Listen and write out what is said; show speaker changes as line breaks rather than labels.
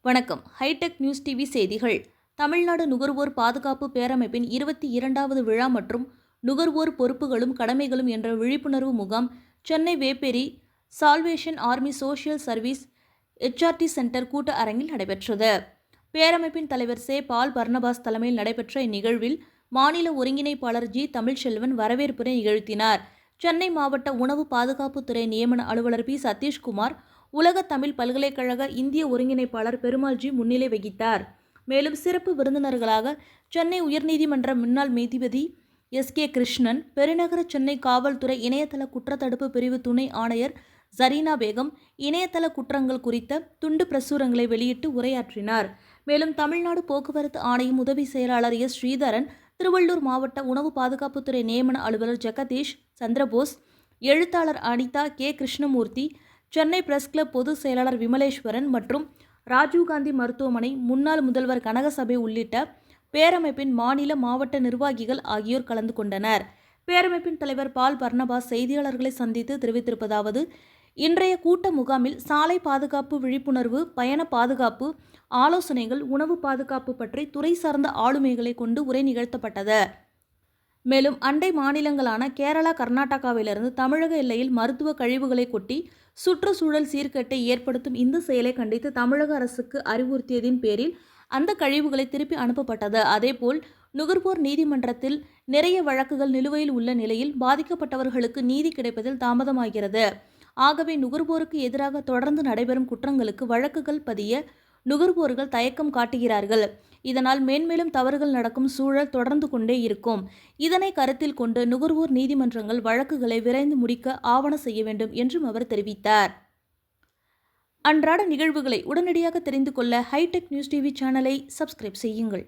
வணக்கம். Hitech news TV செய்திகள். தமிழ்நாடு நுகர்வோர் பாதுகாப்பு பேரமைப்பின் இருபத்தி இரண்டாவது விழா மற்றும் நுகர்வோர் பொறுப்புகளும் கடமைகளும் என்ற விழிப்புணர்வு முகாம் Chennai Vepery salvation army social service HRD centre கூட்ட அரங்கில் நடைபெற்றது. பேரமைப்பின் தலைவர் சே. பால் பர்னபாஸ் தலைமையில் நடைபெற்ற இந்நிகழ்வில் மாநில ஒருங்கிணைப்பாளர் ஜி. தமிழ்ச்செல்வன் வரவேற்புரை நிகழ்த்தினார். சென்னை மாவட்ட உணவு பாதுகாப்புத்துறை நியமன அலுவலர் பி. சதீஷ்குமார் உலக தமிழ் பல்கலைக்கழக இந்திய ஒருங்கிணைப்பாளர் பெருமாள்ஜி முன்னிலை வகித்தார். மேலும் சிறப்பு விருந்தினர்களாக சென்னை உயர்நீதிமன்ற முன்னாள் நீதிபதி எஸ். கே. கிருஷ்ணன் பெருநகர சென்னை காவல்துறை இணையதள குற்றத்தடுப்பு பிரிவு துணை ஆணையர் ஜரீனா பேகம் இணையதள குற்றங்கள் குறித்த துண்டு பிரசுரங்களை வெளியிட்டு உரையாற்றினார். மேலும் தமிழ்நாடு போக்குவரத்து ஆணையம் உதவி செயலாளர் எஸ். ஸ்ரீதரன் திருவள்ளூர் மாவட்ட உணவு பாதுகாப்புத்துறை நியமன அலுவலர் ஜெகதீஷ் சந்திரபோஸ் எழுத்தாளர் Anitha K. Krishnamoorthy Chennai press club பொதுச் செயலாளர் விமலேஸ்வரன் மற்றும் ராஜீவ்காந்தி மருத்துவமனை முன்னாள் முதல்வர் கனகசபை உள்ளிட்ட பேரமைப்பின் மாநில மாவட்ட நிர்வாகிகள் ஆகியோர் கலந்து கொண்டனர். பேரமைப்பின் தலைவர் பால் பர்னபாஸ் செய்தியாளர்களை சந்தித்து தெரிவித்திருப்பதாவது இன்றைய கூட்ட முகாமில் சாலை பாதுகாப்பு விழிப்புணர்வு பயண பாதுகாப்பு ஆலோசனைகள் உணவு பாதுகாப்பு பற்றி துறை சார்ந்த ஆளுமைகளை கொண்டு உரை நிகழ்த்தப்பட்டது. மேலும் அண்டை மாநிலங்களான கேரளா கர்நாடகாவிலிருந்து தமிழக எல்லையில் மருத்துவ கழிவுகளை கொட்டி சுற்றுச்சூழல் சீர்கேட்டை ஏற்படுத்தும் இந்த செயலை கண்டித்து தமிழக அரசுக்கு அறிவுறுத்தியதின் பேரில் அந்த கழிவுகளை திருப்பி அனுப்பப்பட்டது. அதேபோல் நுகர்வோர் நீதிமன்றத்தில் நிறைய வழக்குகள் நிலுவையில் உள்ள நிலையில் பாதிக்கப்பட்டவர்களுக்கு நீதி கிடைப்பதில் தாமதமாகிறது. ஆகவே நுகர்வோருக்கு எதிராக தொடர்ந்து நடைபெறும் குற்றங்களுக்கு வழக்குகள் பதிய நுகர்வோர்கள் தயக்கம் காட்டுகிறார்கள். இதனால் மேன்மேலும் தவறுகள் நடக்கும் சூழல் தொடர்ந்து கொண்டே இருக்கும். இதனை கருத்தில் கொண்டு நுகர்வோர் நீதிமன்றங்கள் வழக்குகளை விரைந்து முடிக்க ஆவண செய்ய வேண்டும் என்றும் அவர் தெரிவித்தார். அன்றாட நிகழ்வுகளை உடனடியாக தெரிந்து கொள்ள ஹைடெக் நியூஸ் டிவி சேனலை சப்ஸ்கிரைப் செய்யுங்கள்.